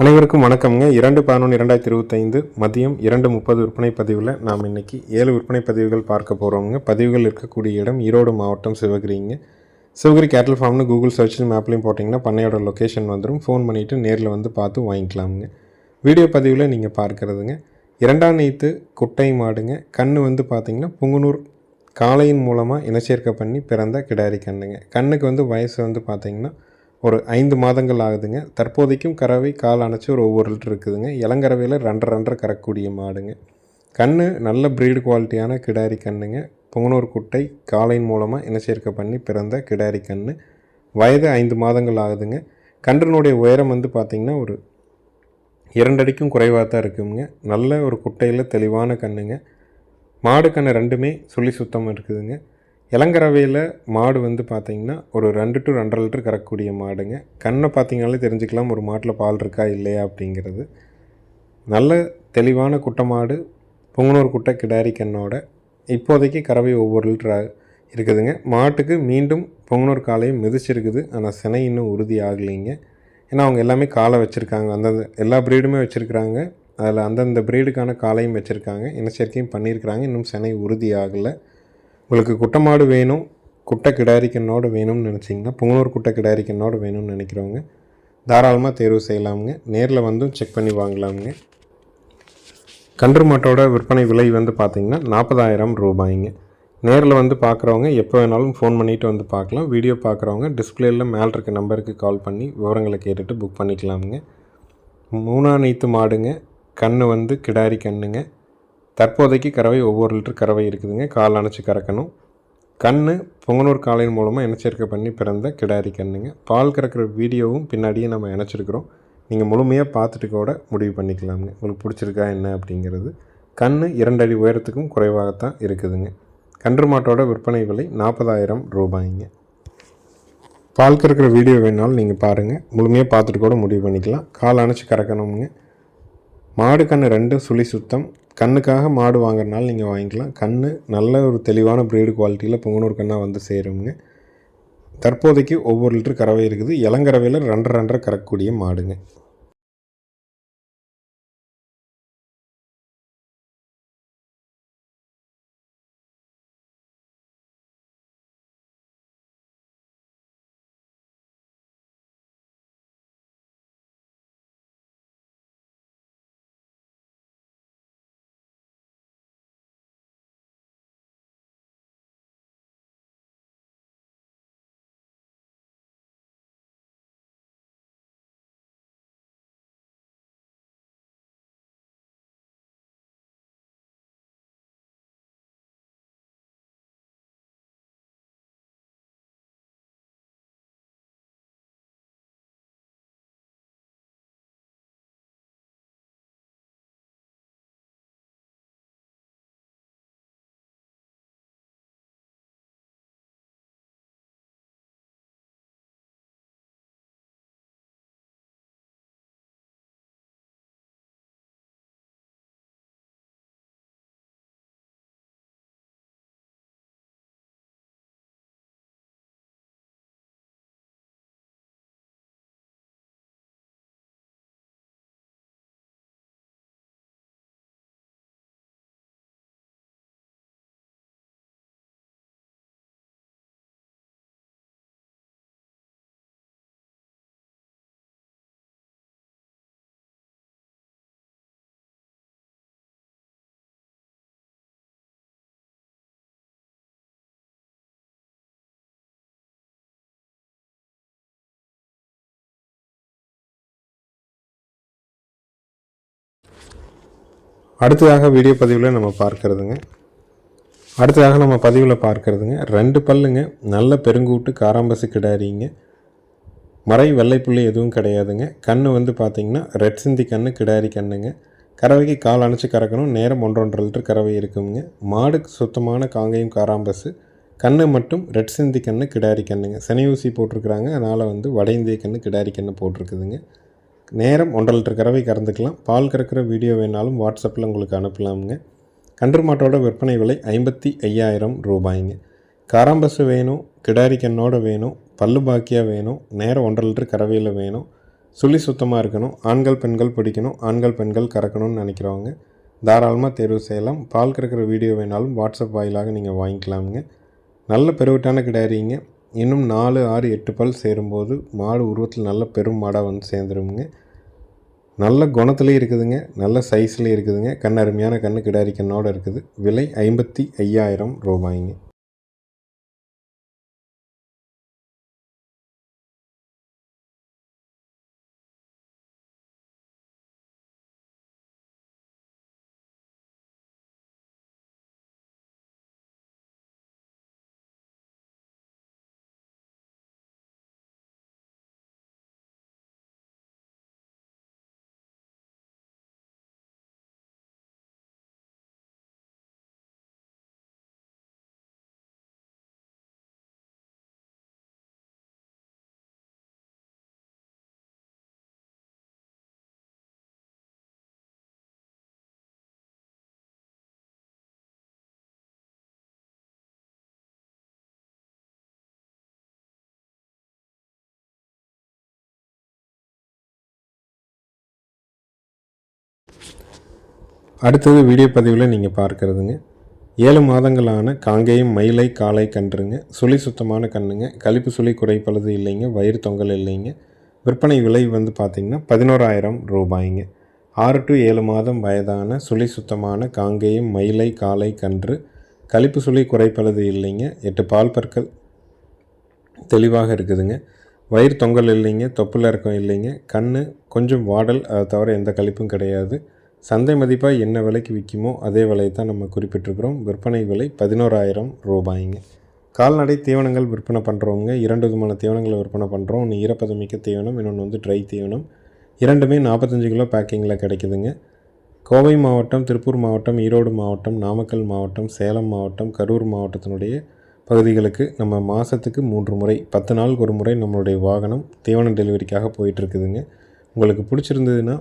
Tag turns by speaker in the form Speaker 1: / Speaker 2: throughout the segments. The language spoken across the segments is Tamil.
Speaker 1: அனைவருக்கும் வணக்கம்ங்க. இரண்டு பதினொன்று இரண்டாயிரத்தி இருபத்தைந்து மதியம் இரண்டு முப்பது விற்பனை பதிவில் நாம் இன்னைக்கு ஏழு விற்பனை பதிவுகள் பார்க்க போகிறோங்க பதிவுகள் இருக்கக்கூடிய இடம் ஈரோடு மாவட்டம் சிவகிரிங்க. சிவகிரி கேட்டல் ஃபார்ம்னு கூகுள் சர்ச்லையும் மேப்லையும் போட்டிங்கன்னா பண்ணையோட லொக்கேஷன் வந்துடும் ஃபோன் பண்ணிவிட்டு நேரில் வந்து பார்த்து வாங்கிக்கலாமுங்க. வீடியோ பதிவில் நீங்கள் பார்க்குறதுங்க. இரண்டாம் நீத்து குட்டை மாடுங்க. கண்ணு வந்து பார்த்திங்கன்னா புங்குனூர் காளையின் மூலமாக இனச்சேர்க்கை பண்ணி பிறந்த கிடாரி கண்ணுங்க. கண்ணுக்கு வந்து வயசு வந்து பார்த்தீங்கன்னா ஒரு ஐந்து மாதங்கள் ஆகுதுங்க. தற்போதைக்கும் கறவை கால் அணைச்சி ஒரு ஒவ்வொரு லிட்டர் இருக்குதுங்க. இளங்கறவையில் ரெண்டரை ரெண்டரை கறக்கக்கூடிய மாடுங்க. கண் நல்ல ப்ரீடு குவாலிட்டியான கிடாரி கண்ணுங்க. புங்கனூர் குட்டை காலையின் மூலமாக இனச்சேர்க்கை பண்ணி பிறந்த கிடாரி கண் வயது ஐந்து மாதங்கள் ஆகுதுங்க. கன்றினுடைய உயரம் வந்து பார்த்திங்கன்னா ஒரு இரண்டடிக்கும் குறைவாக தான் இருக்குங்க. நல்ல ஒரு குட்டையில் தெளிவான கண்ணுங்க. மாடு கண்ணு ரெண்டுமே சுழி சுத்தம் இருக்குதுங்க. இளங்கரவையில் மாடு வந்து பார்த்திங்கன்னா ஒரு ரெண்டு டு ரெண்டரை லிட்டர் கறக்கக்கூடிய மாடுங்க. கண்ணை பார்த்தீங்கனாலே தெரிஞ்சுக்கலாம் ஒரு மாட்டில் பால் இருக்கா இல்லையா அப்படிங்கிறது. நல்ல தெளிவான குட்டை மாடு பொங்கனூர் குட்டை கிடாரி கண்ணோட. இப்போதைக்கு கறவை ஒவ்வொரு லிட்டர் இருக்குதுங்க. மாட்டுக்கு மீண்டும் பொங்கனூர் காலையும் மிதிச்சிருக்குது. ஆனால் சினை இன்னும் உறுதி ஆகலைங்க. ஏன்னா அவங்க எல்லாமே காலை வச்சுருக்காங்க. அந்தந்த எல்லா ப்ரீடுமே வச்சுருக்குறாங்க. அதில் அந்தந்த ப்ரீடுக்கான காலையும் வச்சுருக்காங்க. இனச்சேர்க்கையும் பண்ணியிருக்கிறாங்க. இன்னும் சினை உறுதி ஆகலை. உங்களுக்கு குட்டை மாடு வேணும் குட்டை கிடாரிக்கண்ணோடு வேணும்னு நினச்சிங்கன்னா புங்கனூர் குட்டை கிடாரிக்கண்ணோடு வேணும்னு நினைக்கிறவங்க தாராளமாக தேர்வு செய்யலாமுங்க. நேரில் வந்தும் செக் பண்ணி வாங்கலாமுங்க. கன்று மாட்டோட விற்பனை விலை வந்து பார்த்திங்கன்னா நாற்பதாயிரம் ரூபாய்ங்க. நேரில் வந்து பார்க்குறவங்க எப்போ வேணாலும் ஃபோன் பண்ணிவிட்டு வந்து பார்க்கலாம் வீடியோ பார்க்குறவங்க டிஸ்பிளேயில் மேலே இருக்க நம்பருக்கு கால் பண்ணி விவரங்களை கேட்டுட்டு புக் பண்ணிக்கலாமுங்க. மூணா நீத்து மாடுங்க கன்று வந்து கிடாரி கண்ணுங்க தற்போதைக்கு கறவை ஒவ்வொரு லிட்டர் கறவை இருக்குதுங்க. கால் அணைச்சி கறக்கணும். கண் பொங்கனூர் காலையின் மூலமாக இணைச்சேர்க்கை பண்ணி பிறந்த கிடாரி கண்ணுங்க. பால் கறக்கிற வீடியோவும் பின்னாடியே நம்ம இணைச்சிருக்கிறோம். நீங்கள் முழுமையாக பார்த்துட்டு கூட முடிவு பண்ணிக்கலாமுங்க. உங்களுக்கு பிடிச்சிருக்கா என்ன அப்படிங்கிறது. கண் இரண்டடி உயரத்துக்கும் குறைவாகத்தான் இருக்குதுங்க. கன்று மாட்டோட விற்பனை விலை நாற்பதாயிரம் ரூபாய்ங்க. பால் கறக்கிற வீடியோ வேணாலும் நீங்கள் பாருங்கள் முழுமையாக பார்த்துட்டு கூட முடிவு பண்ணிக்கலாம். கால் அணைச்சி கறக்கணுங்க மாடு கன்று ரெண்டு சுழி சுத்தம் கண்ணுக்காக மாடு வாங்குறதுனால நீங்கள் வாங்கிக்கலாம். கண் நல்ல ஒரு தெளிவான ப்ரீடு குவாலிட்டியில் பொங்கனூர் கண்ணாக வந்து சேருங்க. தற்போதைக்கு ஒவ்வொரு லிட்டர் கறவை இருக்குது. இளங்கறவையில் ரெண்டரை ரெண்டரை கறக்கக்கூடிய மாடுங்க. அடுத்ததாக வீடியோ பதிவில் நம்ம பார்க்குறதுங்க. அடுத்ததாக நம்ம பதிவில் பார்க்கறதுங்க. ரெண்டு பல்லுங்க. நல்ல பெருங்கூட்டு காராம்பசு கிடாரிங்க. மறை வெள்ளைப்புள்ளி எதுவும் கிடையாதுங்க. கண்ணு வந்து பார்த்திங்கன்னா ரெட் சிந்தி கண்ணு கிடாரி கண்ணுங்க. கறவைக்கு கால் அணைச்சி கறக்கணும். நேரம் ஒன்றொன்று லிட்டர் கறவை இருக்குங்க. மாடுக்கு சுத்தமான காங்கையும் காராம்பசு. கண்ணு மட்டும் ரெட் சிந்தி கண்ணு கிடாரி கண்ணுங்க. சனி ஊசி போட்டிருக்கிறாங்க. அதனால் வந்து வட இந்திய கண்ணு கிடாரி கண்ணு போட்டிருக்குதுங்க. நேரம் ஒன்றரை லிட்டர் கறவை கறந்துக்கலாம். பால் கறக்கிற வீடியோ வேணாலும் வாட்ஸ்அப்பில் உங்களுக்கு அனுப்பலாமுங்க. கன்று மாட்டோட விற்பனை விலை ஐம்பத்தி ஐயாயிரம் ரூபாய்ங்க. காராம்பசு வேணும் கிடாரி கண்ணோட வேணும் பல்லு பாக்கியாக வேணும் நேரம் ஒன்றரை லிட்டர் கறவையில் வேணும் சுழி சுத்தமாக இருக்கணும் ஆண்கள் பெண்கள் பிடிக்கணும் ஆண்கள் பெண்கள் கறக்கணும்னு நினைக்கிறவங்க தாராளமாக தேர்வு செய்யலாம். பால் கறக்கிற வீடியோ வேணாலும் வாட்ஸ்அப் வாயிலாக நீங்கள் வாங்கிக்கலாமுங்க. நல்ல பெருவிட்டான கிடாரிங்க. இன்னும் நாலு ஆறு எட்டு பல் சேரும்போது மாடு உருவத்தில் நல்ல பெரும் மாடாக வந்து சேர்ந்துருமுங்க. நல்ல குணத்துலேயும் இருக்குதுங்க. நல்ல சைஸ்லேயும் இருக்குதுங்க. கண் அருமையான கண்ணு கிடாரி கண்ணோடு இருக்குது. விலை ஐம்பத்தி ஐயாயிரம் ரூபாய்ங்க. அடுத்தது வீடியோ பதிவில் நீங்கள் பார்க்குறதுங்க. ஏழு மாதங்களான காங்கேயம் மயிலை காலை கன்றுங்க. சுழி சுத்தமான கண்ணுங்க கழிப்பு சுழி குறைப்பளது இல்லைங்க. வயிறு தொங்கல் இல்லைங்க. விற்பனை விலை வந்து பார்த்திங்கன்னா பதினோராயிரம் ரூபாய்ங்க. ஆறு டு ஏழு மாதம் வயதான சுழி சுத்தமான காங்கேயம் மயிலை காலை கன்று கழிப்பு சுழி குறைப்பளது இல்லைங்க. எட்டு பால் பற்கள் தெளிவாக இருக்குதுங்க. வயிறு தொங்கல் இல்லைங்க. தொப்புல இறக்கம் இல்லைங்க. கண் கொஞ்சம் வாடல் அதை தவிர எந்த கழிப்பும் கிடையாது. சந்தை மதிப்பாக என்ன விலைக்கு விற்குமோ அதே விலையை தான் நம்ம குறிப்பிட்டிருக்கிறோம். விற்பனை விலை பதினோராயிரம் ரூபாய்ங்க. கால்நடை தீவனங்கள் விற்பனை பண்ணுறவங்க இரண்டு விதமான தீவனங்களை விற்பனை பண்ணுறோம் ஒன்று ஈரப்பதமிக்க தீவனம் இன்னொன்று வந்து ட்ரை தீவனம். இரண்டுமே நாற்பத்தஞ்சு கிலோ பேக்கிங்கில் கிடைக்குதுங்க. கோவை மாவட்டம் திருப்பூர் மாவட்டம் ஈரோடு மாவட்டம் நாமக்கல் மாவட்டம் சேலம் மாவட்டம் கரூர் மாவட்டத்தினுடைய பகுதிகளுக்கு நம்ம மாதத்துக்கு மூன்று முறை பத்து நாளுக்கு ஒரு முறை நம்மளுடைய வாகனம் தீவன டெலிவரிக்காக போயிட்டுருக்குதுங்க உங்களுக்கு பிடிச்சிருந்ததுன்னா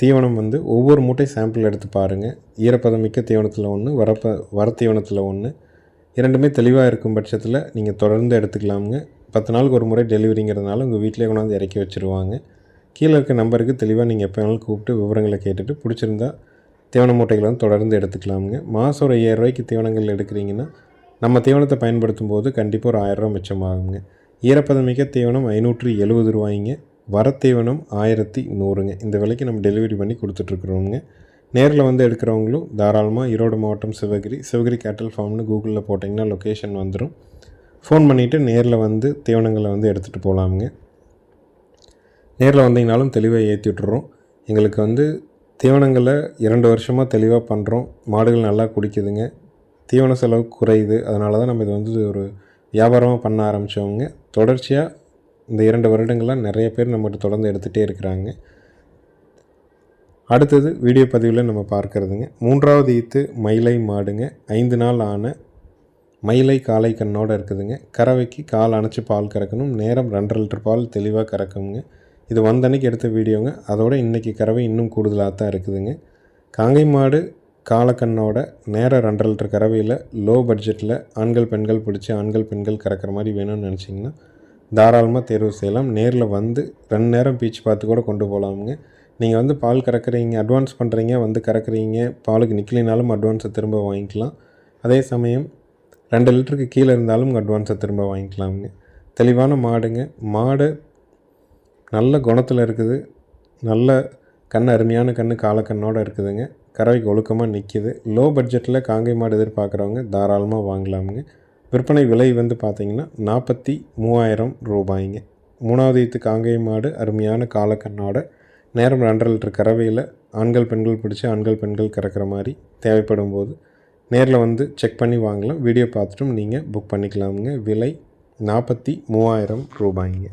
Speaker 1: தீவனம் வந்து ஒவ்வொரு மூட்டை சாம்பிள் எடுத்து பாருங்கள் ஈரப்பதமிக்க தீவனத்தில் ஒன்று வரப்ப வர தீவனத்தில் ஒன்று இரண்டுமே தெளிவாக இருக்கும் பட்சத்தில் நீங்கள் தொடர்ந்து எடுத்துக்கலாமுங்க. பத்து நாளுக்கு ஒரு முறை டெலிவரிங்கிறதுனால உங்கள் வீட்டிலே கொண்டாந்து இறக்கி வச்சுருவாங்க. கீழே இருக்க நம்பருக்கு தெளிவாக நீங்கள் எப்போ வேணாலும் கூப்பிட்டு விவரங்களை கேட்டுட்டு பிடிச்சிருந்தா தீவன மூட்டைகளை வந்து தொடர்ந்து எடுத்துக்கலாமுங்க. மாதம் ஒரு ஐயாயிரரூவாய்க்கு தீவனங்கள் எடுக்கிறீங்கன்னா நம்ம தீவனத்தை பயன்படுத்தும் போது கண்டிப்பாக ஒரு ஆயிரரூவா மிச்சமாகுங்க. ஈரப்பதமிக்க தீவனம் ஐநூற்றி எழுபது ரூபாய்ங்க. வரத்தீவனம் ஆயிரத்தி நூறுங்க. இந்த விலைக்கு நம்ம டெலிவரி பண்ணி கொடுத்துட்ருக்குறோங்க நேரில் வந்து எடுக்கிறவங்களும் தாராளமாக ஈரோடு மாவட்டம் சிவகிரி சிவகிரி கேட்டல் ஃபார்ம்னு கூகுளில் போட்டிங்கன்னா லொக்கேஷன் வந்துடும் ஃபோன் பண்ணிவிட்டு நேரில் வந்து தீவனங்களை வந்து எடுத்துகிட்டு போகலாமுங்க நேரில் வந்தீங்கனாலும் தெளிவாக ஏற்றி விட்டுறோம். எங்களுக்கு வந்து தீவனங்களை இரண்டு வருஷமாக தெளிவாக பண்ணுறோம் மாடுகள் நல்லா குடிக்குதுங்க. தீவன செலவு குறையுது. அதனால தான் நம்ம இது வந்து ஒரு வியாபாரமாக பண்ண ஆரம்பித்தவங்க தொடர்ச்சியாக இந்த இரண்டு வருடங்களாக நிறைய பேர் நம்மகிட்ட தொடர்ந்து எடுத்துகிட்டே இருக்கிறாங்க. அடுத்தது வீடியோ பதிவில் நம்ம பார்க்குறதுங்க. மூன்றாவது ஈத்து மயிலை மாடுங்க. ஐந்து நாள் ஆன மயிலை காலை கண்ணோடு இருக்குதுங்க. கறவைக்கு கால் அணைச்சி பால் கறக்கணும். நேரம் ரெண்டரை லிட்டர் பால் தெளிவாக கறக்குங்க இது வந்தன்னைக்கு எடுத்த வீடியோங்க. அதோட இன்றைக்கி கறவை இன்னும் கூடுதலாக தான் இருக்குதுங்க. காங்கை மாடு காலக்கண்ணோட நேரம் ரெண்டரை லிட்டர் கறவையில் லோ பட்ஜெட்டில் ஆண்கள் பெண்கள் பிடிச்சி ஆண்கள் பெண்கள் கறக்கிற மாதிரி வேணும்னு நினச்சிங்கன்னா தாராளமாக தேர்வு செய்யலாம். நேரில் வந்து ரெண்டு நேரம் பீச் பார்த்து கூட கொண்டு போகலாமுங்க நீங்கள் வந்து பால் கறக்குறீங்க அட்வான்ஸ் பண்ணுறீங்க வந்து கறக்குறீங்க பாலுக்கு நிற்கலினாலும் அட்வான்ஸை திரும்ப வாங்கிக்கலாம். அதே சமயம் ரெண்டு லிட்டருக்கு கீழே இருந்தாலும் அட்வான்ஸை திரும்ப வாங்கிக்கலாமுங்க. தெளிவான மாடுங்க. மாடு நல்ல குணத்தில் இருக்குது. நல்ல கண் அருமையான கண் காலக்கண்ணோடு இருக்குதுங்க. கறவைக்கு ஒழுக்கமாக நிற்கிது லோ பட்ஜெட்டில் காங்கை மாடு எதிர்பார்க்குறவங்க தாராளமாக வாங்கலாமுங்க. விற்பனை விலை வந்து பார்த்திங்கன்னா நாற்பத்தி மூவாயிரம் ரூபாய்ங்க. மூணாவது ஈத்து காங்கை மாடு அருமையான காலக்கண்ணோட நேரம் ரெண்டரை லிட்டர் கறவையில் ஆண்கள் பெண்கள் பிடிச்சி ஆண்கள் பெண்கள் கறக்கிற மாதிரி தேவைப்படும் போது நேரில் வந்து செக் பண்ணி வாங்கலாம். வீடியோ பார்த்துட்டும் நீங்கள் புக் பண்ணிக்கலாமுங்க. விலை நாற்பத்தி மூவாயிரம் ரூபாய்ங்க.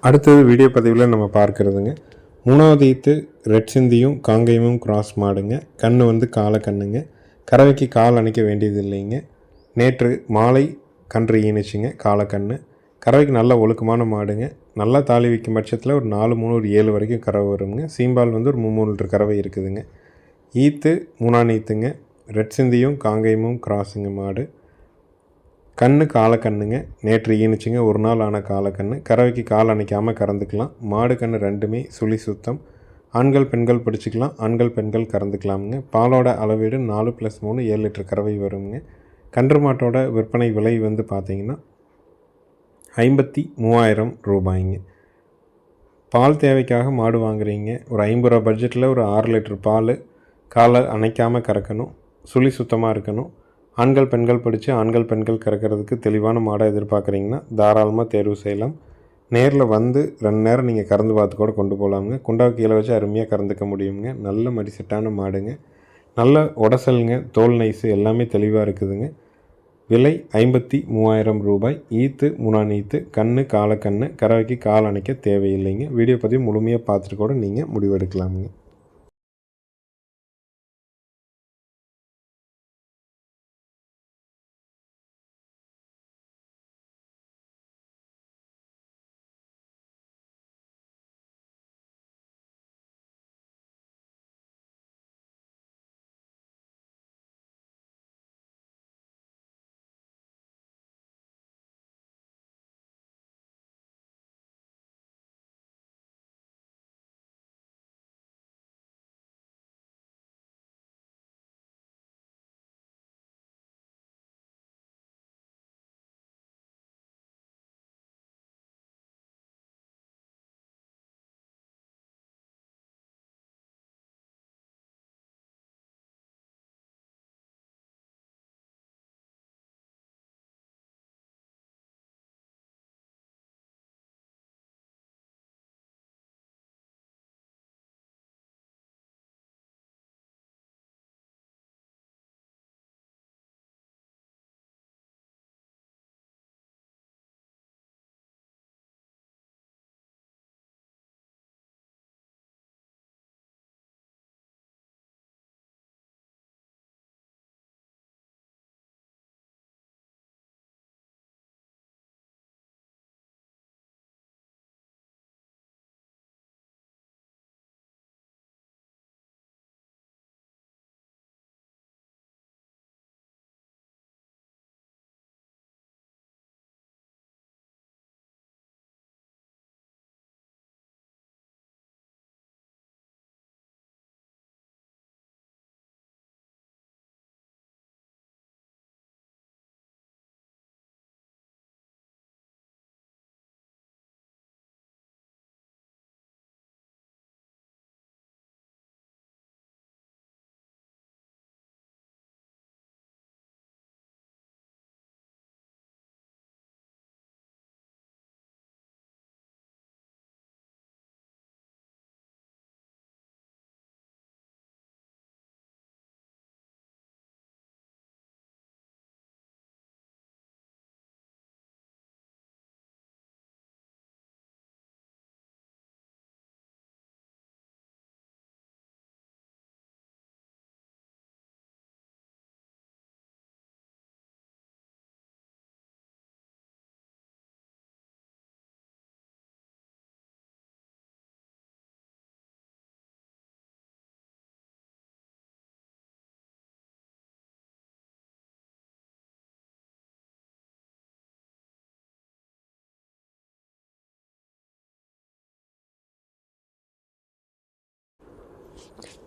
Speaker 1: அடுத்தது வீடியோ பதிவில் நம்ம பார்க்குறதுங்க. மூணாவது ஈத்து ரெட் சிந்தியும் காங்கேயமும் கிராஸ் மாடுங்க. கண்ணு வந்து காலை கண்ணுங்க. கறவைக்கு கால் அணைக்க வேண்டியது இல்லைங்க. நேற்று மாலை கன்று ஈனுச்சுங்க காலை கண்ணு. கறவைக்கு நல்ல ஒழுக்கமான மாடுங்க. நல்லா தாலி வைக்கும் பட்சத்தில் ஒரு நாலு மூணு ஒரு ஏழு வரைக்கும் கறவை வருங்க. சீம்பால் வந்து ஒரு மூணு லிட்டர் கறவை இருக்குதுங்க. ஈத்து மூணாம் ஈத்துங்க. ரெட் சிந்தியும் காங்கேயமும் கிராஸுங்க மாடு. கண்ணு காலக்கண்ணுங்க நேற்று ஈனுச்சுங்க ஒரு நாள் ஆன காலக்கண்ணு கறவைக்கு கால் அணைக்காமல் கறந்துக்கலாம். மாடு கண்ணு ரெண்டுமே சுழி சுத்தம். ஆண்கள் பெண்கள் பிடிச்சிக்கலாம். ஆண்கள் பெண்கள் கறந்துக்கலாமுங்க. பாலோட அளவீடு நாலு ப்ளஸ் மூணு ஏழு லிட்டர் கறவை வருங்க. கன்று மாட்டோட விற்பனை விலை வந்து பார்த்திங்கன்னா ஐம்பத்தி மூவாயிரம் ரூபாய்ங்க. பால் தேவைக்காக மாடு வாங்குறீங்க. ஒரு ஐம்பது ரூபா பட்ஜெட்டில் ஒரு ஆறு லிட்டர் பால் காலை அணைக்காமல் கறக்கணும். சுழி சுத்தமாக இருக்கணும். ஆண்கள் பெண்கள் படித்து ஆண்கள் பெண்கள் கறக்கிறதுக்கு தெளிவான மாடை எதிர்பார்க்குறீங்கன்னா தாராளமாக தேர்வு செய்யலாம். நேரில் வந்து ரெண்டு நேரம் நீங்கள் கறந்து பார்த்து கூட கொண்டு போகலாமுங்க குண்டாவுக்கு கீழே வச்சு அருமையாக கறந்துக்க முடியுங்க. நல்ல மடிசெட்டான மாடுங்க. நல்ல உடசலுங்க தோல் நைஸு எல்லாமே தெளிவாக இருக்குதுங்க. விலை ஐம்பத்தி மூவாயிரம் ரூபாய். ஈத்து மூணாம் ஈத்து கண்ணு காலக்கண்ணு கறவைக்கு கால் அணைக்க தேவையில்லைங்க. வீடியோ பதிவு முழுமையாக பார்த்துட்டு கூட நீங்கள் முடிவெடுக்கலாமுங்க.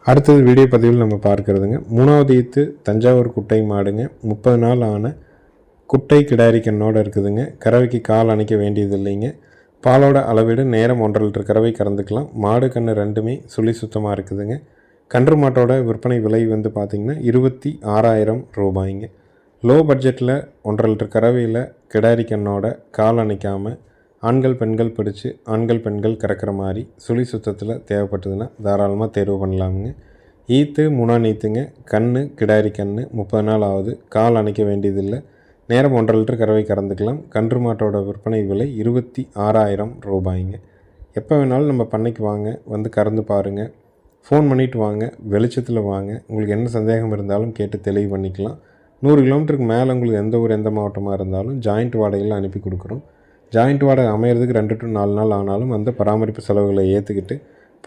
Speaker 1: அடுத்தது வீடியோ பதிவில் நம்ம பார்க்குறதுங்க. மூணாவது ஈத்து தஞ்சாவூர் குட்டை மாடுங்க. முப்பது நாள் ஆன குட்டை கிடாரி கண்ணோடு இருக்குதுங்க. கறவைக்கு கால் அணைக்க வேண்டியது இல்லைங்க பாலோட அளவீடு நேரம் ஒன்றரை லிட்டர் கறவை கறந்துக்கலாம். மாடு கன்று ரெண்டுமே சுழி சுத்தமாக இருக்குதுங்க. கன்று மாட்டோட விற்பனை விலை வந்து பார்த்திங்கன்னா இருபத்தி ஆறாயிரம் ரூபாய்ங்க. லோ பட்ஜெட்டில் ஒன்றரை லிட்டர் கறவையில் கிடாரி கண்ணோட கால் அணைக்காமல் ஆண்கள் பெண்கள் பிடிச்சி ஆண்கள் பெண்கள் கறக்கிற மாதிரி சுழி சுத்தத்தில் தேவைப்பட்டதுன்னா தாராளமாக தேர்வு பண்ணலாமுங்க. ஈத்து முனா நீத்துங்க கண் கிடாரி கண் முப்பது நாள் ஆகுது. கால் அணைக்க வேண்டியதில்லை. நேரம் ஒன்றரை லிட்டர் கறவை கறந்துக்கலாம். கன்று மாட்டோட விற்பனை விலை இருபத்தி ஆறாயிரம் ரூபாய்ங்க. எப்போ வேணாலும் நம்ம பண்ணைக்கு வாங்க வந்து கறந்து பாருங்கள் ஃபோன் பண்ணிவிட்டு வாங்க வெளிச்சத்தில் வாங்க. உங்களுக்கு என்ன சந்தேகம் இருந்தாலும் கேட்டு தெளிவு பண்ணிக்கலாம். நூறு கிலோமீட்டருக்கு மேலே உங்களுக்கு எந்த ஊர் எந்த மாவட்டமாக இருந்தாலும் ஜாயிண்ட் வாடகையில் அனுப்பி கொடுக்குறோம். ஜாயிண்ட் வாடகை அமையிறதுக்கு ரெண்டு டு நாலு நாள் ஆனாலும் அந்த பராமரிப்பு செலவுகளை ஏற்றுக்கிட்டு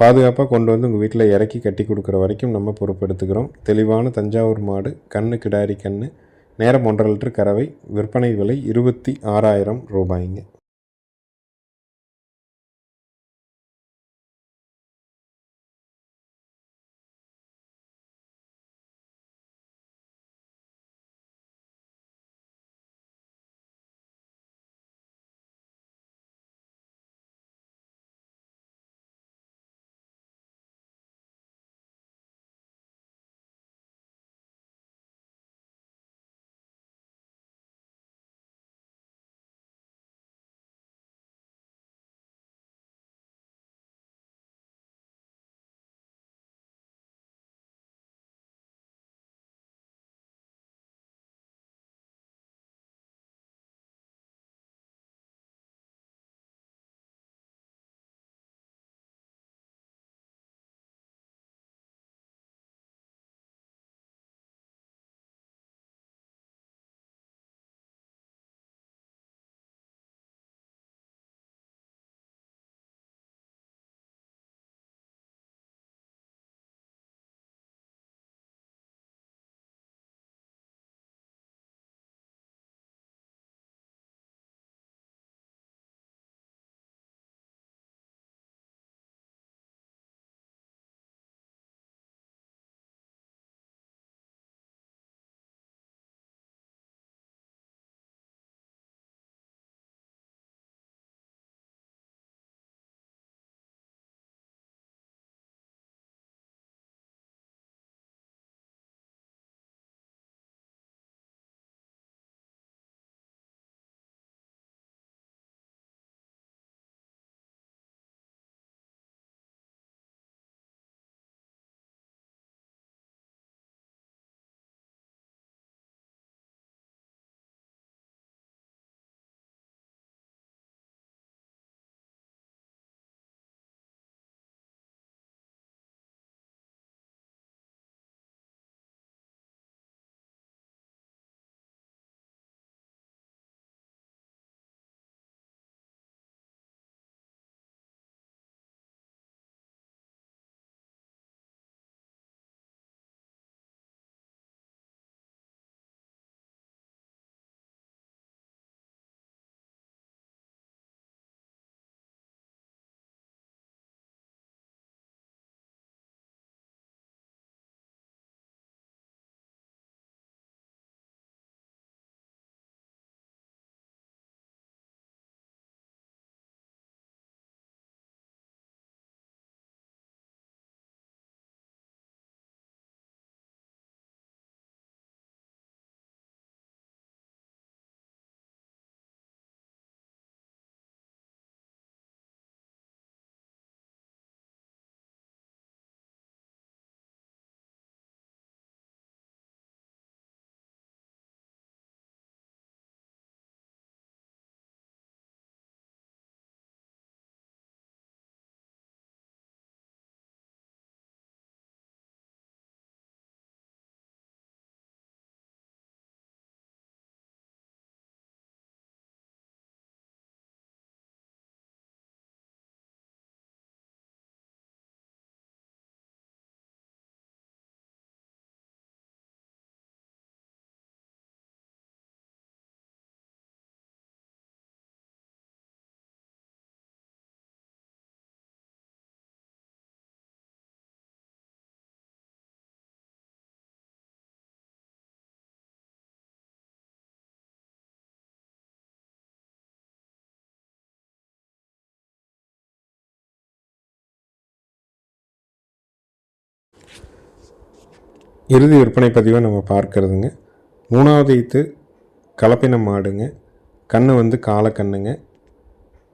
Speaker 1: பாதுகாப்பாக கொண்டு வந்து உங்கள் வீட்டில் இறக்கி கட்டி கொடுக்குற வரைக்கும் நம்ம பொறுப்பெடுத்துக்கிறோம். தெளிவான தஞ்சாவூர் மாடு கண்ணு கிடாரி கண்ணு நேரம் ஒன்றரை லிட்டர் கறவை விற்பனை விலை இருபத்தி ஆறாயிரம் ரூபாய்ங்க. இறுதி விற்பனை பதிவை நம்ம பார்க்கறதுங்க. மூணாவது ஈத்து கலப்பின மாடுங்க. கண்ணு வந்து காலை கண்ணுங்க.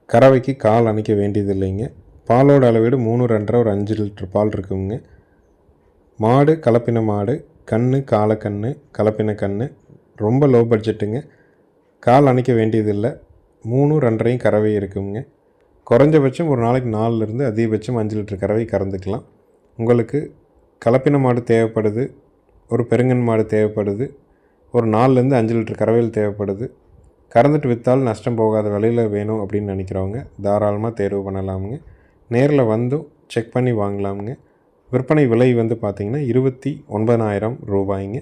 Speaker 1: கறவைக்கு கால் அணைக்க வேண்டியது இல்லைங்க பாலோட அளவீடு மூணு ரெண்டரை ஒரு அஞ்சு லிட்டர் பால் இருக்குங்க. மாடு கலப்பின மாடு கண்ணு காலை கண்ணு கலப்பின கண்ணு ரொம்ப லோ பட்ஜெட்டுங்க கால் அணைக்க வேண்டியதில்லை. மூணு ரெண்டரையும் கறவை இருக்குங்க. குறைஞ்சபட்சம் ஒரு நாளைக்கு நாலுலேருந்து அதிகபட்சம் அஞ்சு லிட்டர் கறவை கறந்துக்கலாம். உங்களுக்கு கலப்பின மாடு தேவைப்படுது. ஒரு பெருங்கன் மாடு தேவைப்படுது. ஒரு நாலுலேருந்து அஞ்சு லிட்டர் கறவையில் தேவைப்படுது. கறந்துட்டு விற்றால் நஷ்டம் போகாத விலையில் வேணும் அப்படின்னு நினைக்கிறவங்க தாராளமாக தேர்வு பண்ணலாமுங்க. நேரில் வந்தும் செக் பண்ணி வாங்கலாமுங்க. விற்பனை விலை வந்து பார்த்திங்கன்னா இருபத்தி ஒன்பதாயிரம் ரூபாய்ங்க.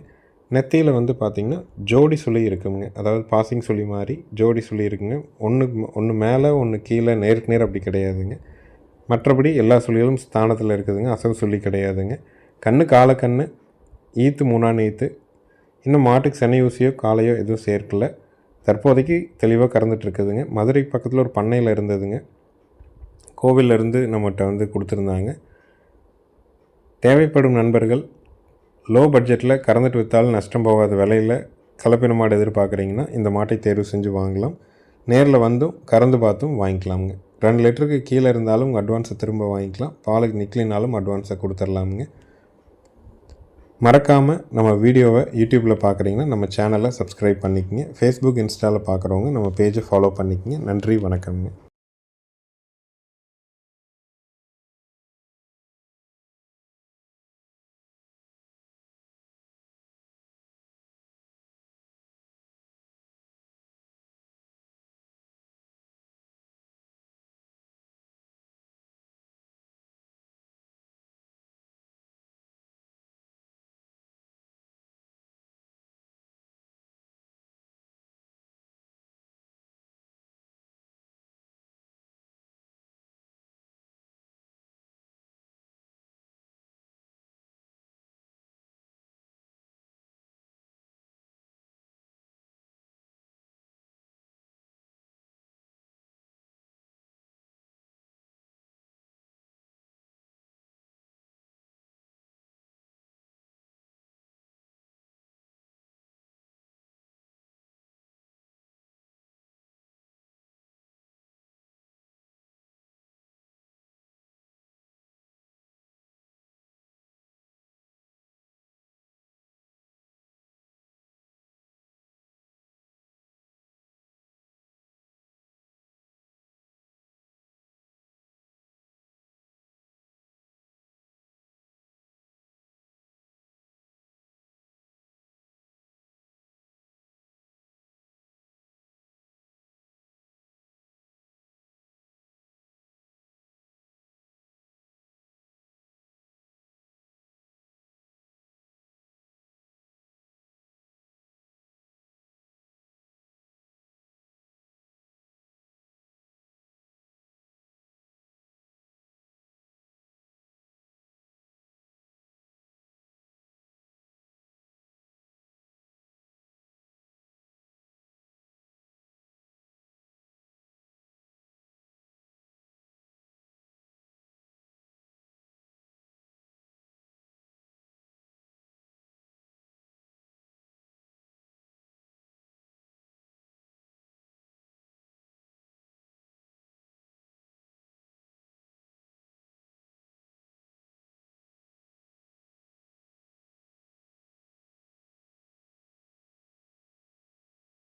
Speaker 1: நெத்தியில் வந்து பார்த்திங்கன்னா ஜோடி சுழி இருக்குங்க. அதாவது பாசிங் சுழி மாதிரி ஜோடி சுழி இருக்குங்க. ஒன்று ஒன்று மேலே ஒன்று கீழே நேருக்கு நேர் அப்படி கிடையாதுங்க. மற்றபடி எல்லா சுழிகளும் ஸ்தானத்தில் இருக்குதுங்க. அசல் சுழி கிடையாதுங்க. கண்ணு காலை கண்ணு ஈத்து மூணாம் ஈத்து. இன்னும் மாட்டுக்கு சனி ஊசியோ காலையோ எதுவும் சேர்க்கல. தற்போதைக்கு தெளிவாக கறந்துட்டு இருக்குதுங்க மதுரை பக்கத்தில் ஒரு பண்ணையில் இருந்ததுங்க. கோவிலிருந்து இருந்து நம்மகிட்ட வந்து கொடுத்துருந்தாங்க. தேவைப்படும் நண்பர்கள் லோ பட்ஜெட்டில் கறந்துட்டு விற்றாலும் நஷ்டம் போகாத விலையில் கலப்பின மாடு எதிர்பார்க்குறீங்கன்னா இந்த மாட்டை தேர்வு செஞ்சு வாங்கலாம். நேரில் வந்தும் கறந்து பார்த்தும் வாங்கிக்கலாமுங்க. ரெண்டு லிட்டருக்கு கீழே இருந்தாலும் உங்கள் அட்வான்ஸை திரும்ப வாங்கிக்கலாம். பாலுக்கு நிக்கலினாலும் அட்வான்ஸை கொடுத்துர்லாமுங்க. மறக்காமல் நம்ம வீடியோவை யூடியூப்பில் பார்க்குறீங்கன்னா நம்ம சேனலை சப்ஸ்கிரைப் பண்ணிக்கங்க. ஃபேஸ்புக் இன்ஸ்டாவில் பார்க்குறவங்க நம்ம பேஜை ஃபாலோ பண்ணிக்கங்க. நன்றி வணக்கம்ங்க.